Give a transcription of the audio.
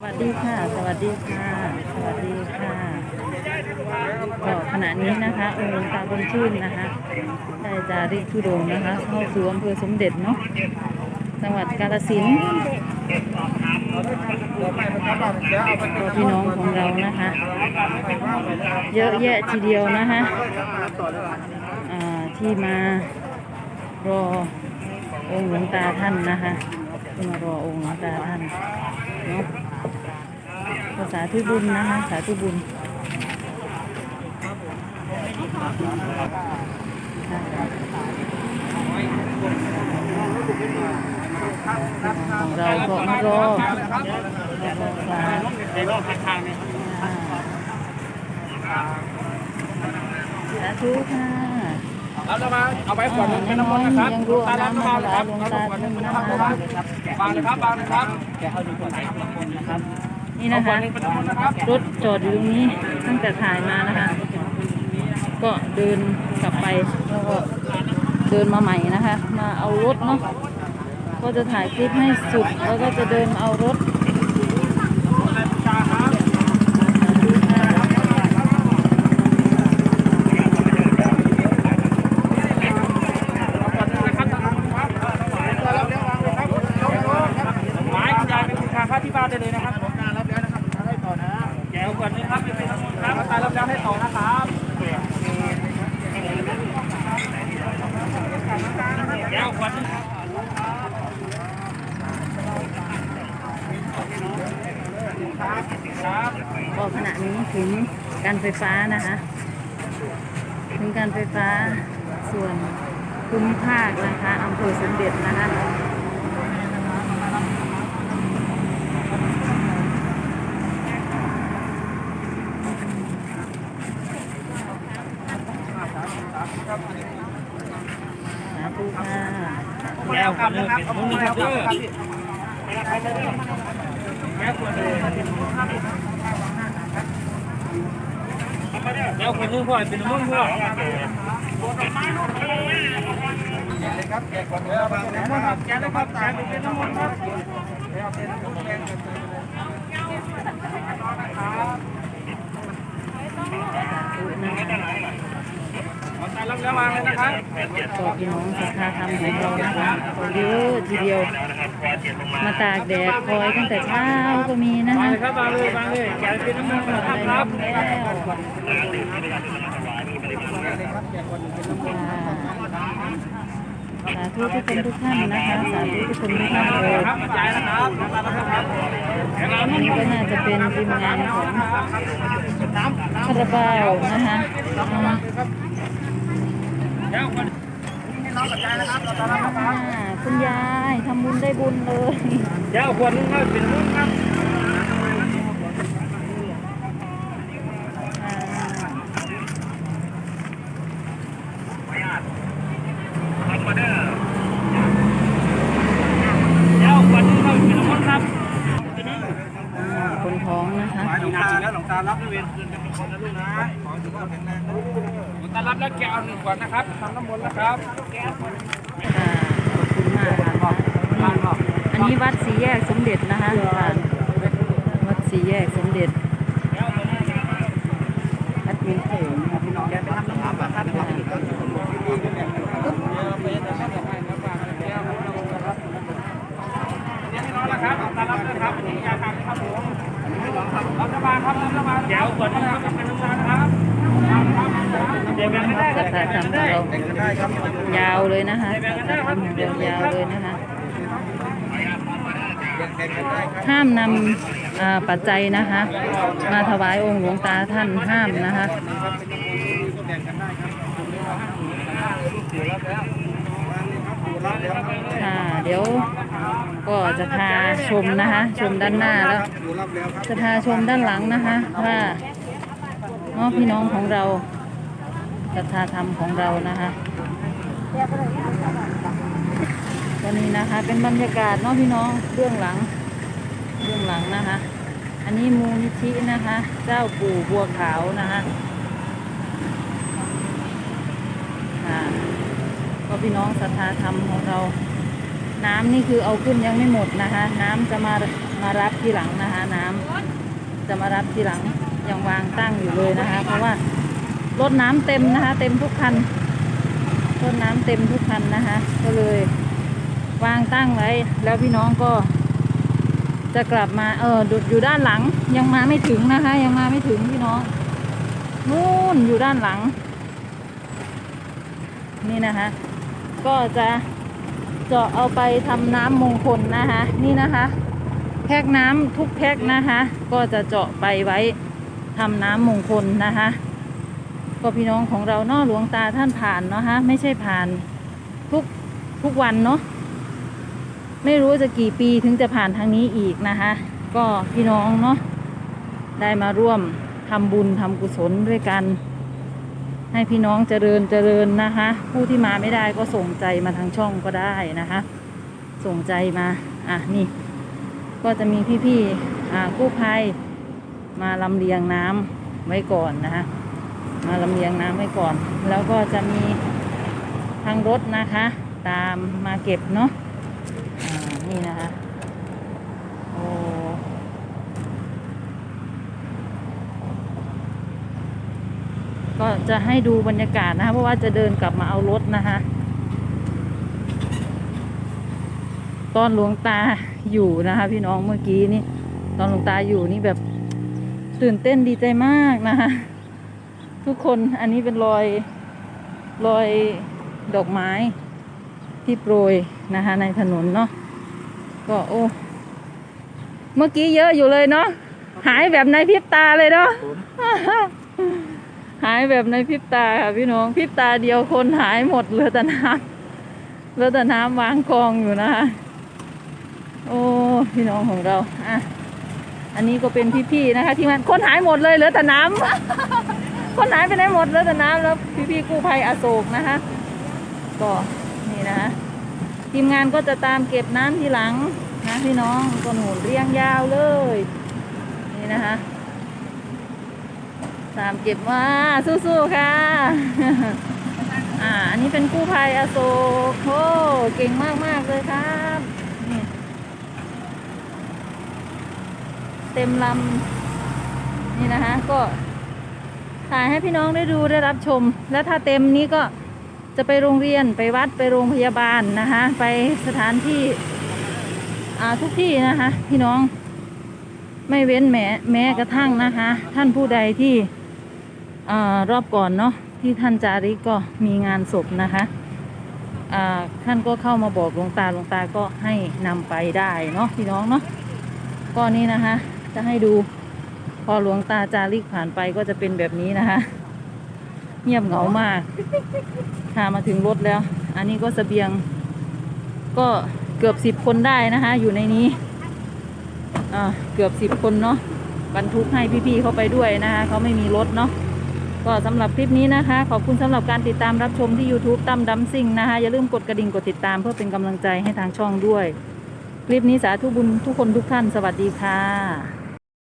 สวัสดีค่ะ สวัสดีค่ะ สวัสดีค่ะก็ขณะนี้นะคะองค์หลวงตาบนชื่นนะคะได้จาริกทุดงนะคะเข้าสู่อำเภอสมเด็จเนาะจังหวัดกาฬสินธุ์พี่น้องของเรานะคะ เยอะแยะทีเดียวนะคะอ่าที่มารอองค์หลวงตาท่านนะคะมารอองค์หลวงตาท่านเนาะ ภาษาทุบุญนะคะสาธุบุญของเราก็มารอรอฟ้าในรอบทางเนี่ยสาธุค่ะแล้วจะมาเอาไปก่อนยัเป็นงน้ำน้มัอนยนะครับยังรู้ตาน้ำน้ำมามาหคลารับหลวงตาท่านนะคะบางเลยครับบางเลยครับแกเอาดูคนไหนคนนะครับ นี่นะคะรถจอดอยู่ตรงนี้ตั้งแต่ถ่ายมานะคะ ก็เดินกลับไปแล้วก็เดินมาใหม่นะคะ มาเอารถเนาะก็จะถ่ายคลิปให้สุดแล้วก็จะเดินเอารถไม้คุณยายเป็นคุณค่าค่าที่บ้านได้เลยนะครับผมงานรับแล้วนะครับให้ต่อนะแกเอาก่อนนี่ครับเป็นครับตายรับแล้วให้ต่อนะครับแกเอาก่อนนี่ครับ ก็ขณะนี้ถึง การไฟฟ้านะคะถึงการไฟฟ้าส่วนภูมิภาคนะคะอำเภอสมเด็จนะคะสาธุค่ะแก้วครับนะครับผมมีครับแก้วคนนึง แล้วคนนึงพ่อเป็นนุ่งพ่อครับแก้วคนนึงครับแก้วนะครับแกเป็นน้ำมันครับแก้วเป็นน้ำมันแก้วสาธุนะครับแล้ววาง เลยนะครับก็พี่น้องศรัทธาธรรมของเรานะคะก็เยอะทีเดียว มาตากแดดคอยตั้งแต่เช้าก็มีนะคะครับวางเลยวางเลยแกเป็นน้ำมันครับครับสาธุทุกคนทุกท่านนะคะ สาธุทุกคนทุกท่านเลยอันนี้ก็น่าจะเป็นทีมงานของคาราบาวนะคะ คนอ่าคุณยายทำบุญได้บุญเลยแก้วคนนึงครับเป็นนุ่งครับอ่าแก้วคนนึงครับเป็นนุ่งครับอ่าคนท้องนะคะหลวงตาแล้วหลวงตารับด้วยเวรคืนเป็นคนนะลูกนะขอให้สุขภาพแข็งแรงนะ หลวงตารับแล้วแกเอาหนึ่งก่อนนะครับทำน้ำมนต์นะครับค่ะขอบคุณมากนะคะอันนี้วัดสีแยกสมเด็จนะคะผ่านวัดสีแยกสมเด็จวัดมีเถงค่ะพี่น้องแกไปทำน้ำมนต์นะครับนี่น้องนะครับหลวงตารับด้วยครับนี่ยาทางครับผมรับสบายครับรับสบายแก้วก่อนนะครับเป็นน้ำตาลครับ เดี๋ยวแบ่งไม่ได้ศรัทธาธรรมของเรายาวเลยนะคะศรัทธาธรรมของเรายาวเลยนะคะ ห้ามนำปัจจัยนะคะ มาถวายองค์หลวงตาท่านห้ามนะคะค่ะเดี๋ยวก็จะพาชมนะคะ ชมด้านหน้าแล้ว จะพาชมด้านหลังนะคะ ว่าพี่น้องของเรา ศรัทธาธรรมของเรานะคะวันนี้นะคะ เป็นบรรยากาศเนาะพี่น้องเบื้องหลังเบื้องหลังนะคะ อันนี้มูลนิธินะคะ เจ้าปู่บัวขาวนะคะก็พี่น้องศรัทธาธรรมของเรา น้ำนี่คือเอาขึ้นยังไม่หมดนะคะ น้ำจะมามารับที่หลังนะคะ น้ำจะมารับที่หลังยังวางตั้งอยู่เลยนะคะ เพราะว่า รถน้ำเต็มนะคะ เต็มทุกคันรถน้ำเต็มทุกคันนะคะ ก็เลยวางตั้งไว้ แล้วพี่น้องก็ จะกลับมาเออดูอยู่ด้านหลังยังมาไม่ถึงนะคะ ยังมาไม่ถึงพี่น้องนู่นอยู่ด้านหลัง นี่นะคะ ก็จะเจาะเอาไปทำน้ำมงคลนะคะ นี่นะคะแพ็กน้ำทุกแพ็กนะคะ ก็จะเจาะไปไว้ทำน้ำมงคลนะคะ ก็พี่น้องของเราเนอะหลวงตาท่านผ่านเนาะฮะไม่ใช่ผ่านทุกทุกวันเนาะไม่รู้จะกี่ปีถึงจะผ่านทางนี้อีกนะคะก็พี่น้องเนาะได้มาร่วมทำบุญทำกุศลด้วยกัน ให้พี่น้องเจริญเจริญนะคะ ผู้ที่มาไม่ได้ก็ส่งใจมาทางช่องก็ได้นะคะ ส่งใจมาอะนี่ ก็จะมีพี่ๆอ่ากู้ภัยมาลำเลียงน้ำไว้ก่อนนะคะ มาลำเลียงน้ำไว้ก่อน แล้วก็จะมีทางรถนะคะ ตามมาเก็บเนาะอ่านี่นะคะโอ้ก็จะให้ดูบรรยากาศนะคะเพราะว่าจะเดินกลับมาเอารถนะคะตอนหลวงตาอยู่นะคะ พี่น้องเมื่อกี้นี่ ตอนหลวงตาอยู่นี่แบบตื่นเต้นดีใจมากนะคะ ทุกคนอันนี้เป็นรอยรอยดอกไม้ที่โปรยนะคะในถนนเนาะก็โอ้เมื่อกี้เยอะอยู่เลยเนาะหายแบบในพริบตาเลยเนาะหายแบบในพริบตาค่ะพี่น้องพริบตาเดียวคนหายหมดเหลือแต่น้ำเหลือแต่น้ำวางกองอยู่นะคะโอ้พี่น้องของเราอะอันนี้ก็เป็นพี่ๆนะคะ ที่มันคนหายหมดเลยเหลือแต่น้ำ คนหายไปไหนหมดเหลือแต่น้ำแล้วพี่ๆกู้ภัยอโศกนะคะก็นี่นะคะทีมงานก็จะตามเก็บน้ำทีหลังนะพี่น้องก็หนุนเรียงยาวเลย นี่นะคะตามเก็บว่าสู้ๆค่ะอ่าอันนี้เป็นกู้ภัยอโศกโอ้เก่งมากๆเลยครับนี่เต็มลำนี่นะคะก็ ถ่ายให้พี่น้องได้ดูได้รับชม แล้วถ้าเต็มนี้ก็จะไปโรงเรียนไปวัดไปโรงพยาบาลนะคะไปสถานที่ทุกที่นะคะ พี่น้องไม่เว้นแม้แม้กระทั่งนะคะ ท่านผู้ใดที่รอบก่อนเนาะที่ท่านจาริกก็มีงานศพนะคะท่านก็เข้ามาบอกหลวงตาหลวงตาก็ให้นำไปได้เนาะพี่น้องเนาะก็นี่นะคะ จะให้ดู อหลวงตาจาริกผ่านไปก็จะเป็นแบบนี้นะคะเงียบเหงามาก ค่ะมาถึงรถแล้ว อันนี้ก็เสบียง ก็เกือบสิบคนได้นะคะ อยู่ในนี้อ่าเกือบสิบคนเนาะบรรทุกให้พี่ๆเขาไปด้วยนะคะเขาไม่มีรถเนาะก็สำหรับคลิปนี้นะคะ ขอบคุณสำหรับการติดตามรับชมที่ YouTube ตั้มดัมซิงนะคะ อย่าลืมกดกระดิ่งกดติดตามเพื่อเป็นกำลังใจให้ทางช่องด้วย คลิปนี้สาธุบุญทุกคนทุกท่าน สวัสดีค่ะ